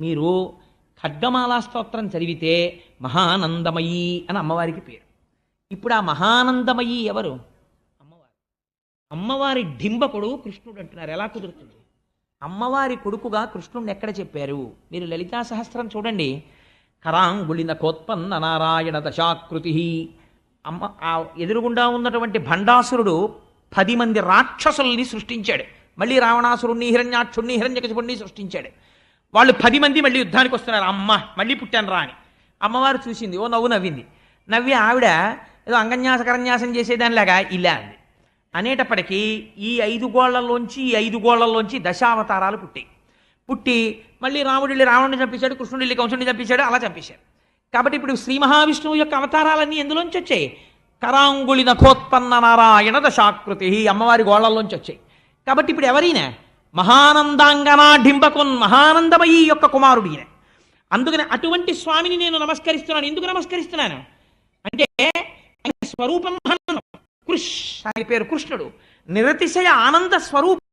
మీరు ఖడ్గమాలా స్తోత్రం చదివితే మహానందమయీ అని అమ్మవారికి పేరు. ఇప్పుడు ఆ మహానందమయీ ఎవరు? అమ్మవారు. అమ్మవారి డింబకుడు కృష్ణుడు అంటున్నారు. ఎలా కుదురుతుంది? అమ్మవారి కొడుకుగా కృష్ణుడిని ఎక్కడ చెప్పారు? మీరు లలితా సహస్రం చూడండి. కరాంగుళిన కోత్పన్న నారాయణ దశాకృతి. అమ్మ ఆ ఎదురుగుండా ఉన్నటువంటి భండాసురుడు పది మంది రాక్షసుల్ని సృష్టించాడు. మళ్ళీ రావణాసురుణ్ణి హిరణ్యాక్షుణ్ణి హిరణ్యకశిపుణ్ణి సృష్టించాడు. వాళ్ళు పది మంది మళ్ళీ యుద్ధానికి వస్తున్నారు. అమ్మ మళ్ళీ పుట్టాను రా అని. అమ్మవారు చూసింది. ఓ నవ్వు నవ్వింది. నవ్వి ఆవిడ ఏదో అంగన్యాస కరన్యాసం చేసేదానిలాగా ఇలా అంది. అనేటప్పటికీ ఈ ఐదు గోళ్ళలోంచి ఈ ఐదు గోళ్ళలోంచి దశావతారాలు పుట్టాయి. పుట్టి మళ్ళీ రాముడు వెళ్ళి రావణుని కృష్ణుడిల్లి కృష్ణుడు వెళ్ళి కంసుడిని చంపించాడు అలా చంపేశాడు కాబట్టి ఇప్పుడు శ్రీ మహావిష్ణువు యొక్క అవతారాలన్నీ ఎందులోంచి వచ్చాయి? కరాంగుళి నఖోత్పన్న నారాయణ దశాకృతి అమ్మవారి గోళ్ళలోంచి వచ్చాయి. కాబట్టి ఇప్పుడు ఎవరైనా మహానందాంగనా డింబకున్ మహానందమయీ యొక్క కుమారుడు ఈయన అందుకని అటువంటి స్వామిని నేను నమస్కరిస్తున్నాను. ఎందుకు నమస్కరిస్తున్నాను? అంటే ఆయన స్వరూపం కృష్ ఆయన పేరు కృష్ణుడు. నిరతిశయ ఆనంద స్వరూపం